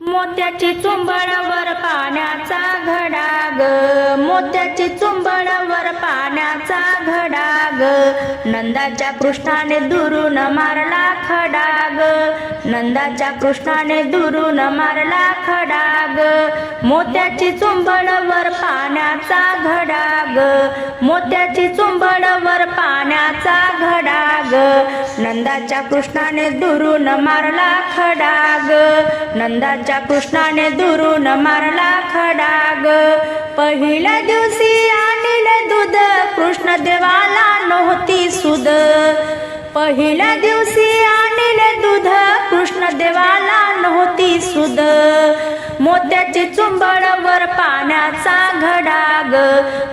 मोत्याची चुंबळावर पाण्याचा घडाग. मोत्याची चुंबळावर पाण्याचा घडाग. नंदाच्या कृष्णाने दुरून मारला खडाग. नंदाच्या कृष्णाने दुरून मारला खडाग. मोत्याची चुंबळावर पाण्याचा घडाग. मोत्याची चुंबळावर पाण्याचा घडा ग नंदाच्या कृष्णाने दुरून मारला खडा ग नंदाच्या कृष्णाने दुरून मारला खडा ग पहिल्या दिवशी आणले दूध कृष्ण देवाला नव्हती सुद. पहिल्या दिवशी आणले दूध कृष्ण देवाला नव्हती सुद. मोत्याची चुंबळ पाण्याचा घडाग.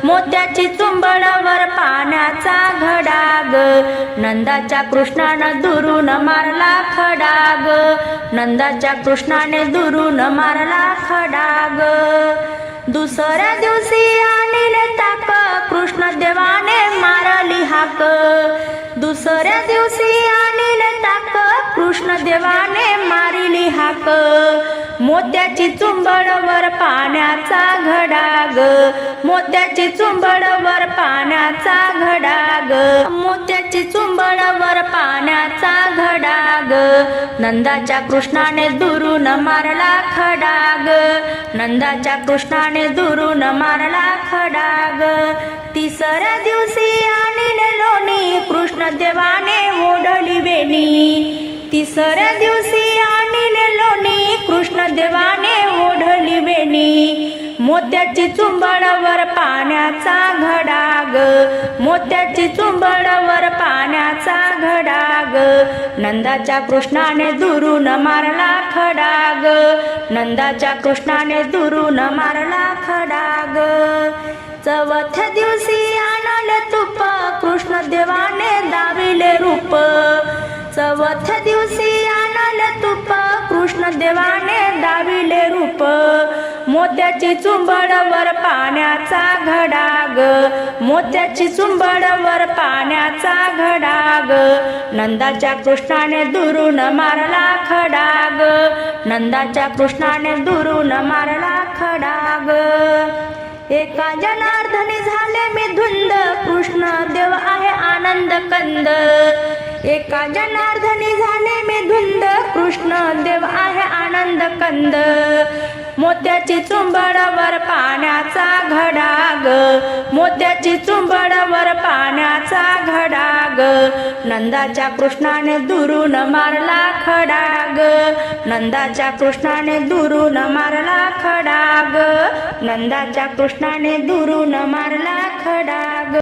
मोत्याची चुंबडवर पाण्याचा घडाग. नंदाच्या कृष्णानं दुरून मारला खडाग. नंदाच्या कृष्णाने दुरून मारला खडाग. दुसऱ्या दिवशी आणले ताक कृष्ण देवाने मारली हाक. दुसऱ्या दिवशी आणले ताक कृष्ण देवाने मार मोत्याची चुंबडवर पाण्याचा घडाग. मोत्याची चुंबडवर पाण्याचा घडाग. मोत्याची चुंबडवर पाण्याचा घडाग. नंदाच्या कृष्णाने दुरून मारला खडाग. नंदाच्या कृष्णाने दुरून मारला खडाग. तिसऱ्या दिवशी आणले लोणी कृष्ण देवाने ओढली वेणी. तिसऱ्या दिवशी मोत्याची चुंबडवर पाण्याचा घडाग. मोत्याची चुंबडवर पाण्याचा घडाग. नंदाच्या कृष्णाने दुरून मारला खडाग. नंदाच्या कृष्णाने दुरून मारला खडाग. चवथ्या दिवशी आणले तुप कृष्ण देवाने दाविले रूप. चवथ्या दिवशी आणले तुप कृष्ण देवाने दाविले रूप. मोत्याची चुंबडवर पाण्याचा घडाग मोत्याची चुंबडवर पाण्याचा घडाग. नंदाच्या कृष्णाने दुरून मारला खडाग नंदाच्या कृष्णाने दुरून मारला खडाग. एका जनार्दनी झाले मी धुंद कृष्ण देव आहे आनंद कंद. एका जनार्दनी झाले मी धुंद कृष्ण देव आहे आनंद कंद. मोत्याची चुंबडवर पाण्याचा घडाग. मोत्याची चुंबडवर पाण्याचा घडाग. नंदाच्या कृष्णाने दुरून मारला खडाग. नंदाच्या कृष्णाने दुरून मारला खडाग. नंदाच्या कृष्णाने दुरून मारला खडाग.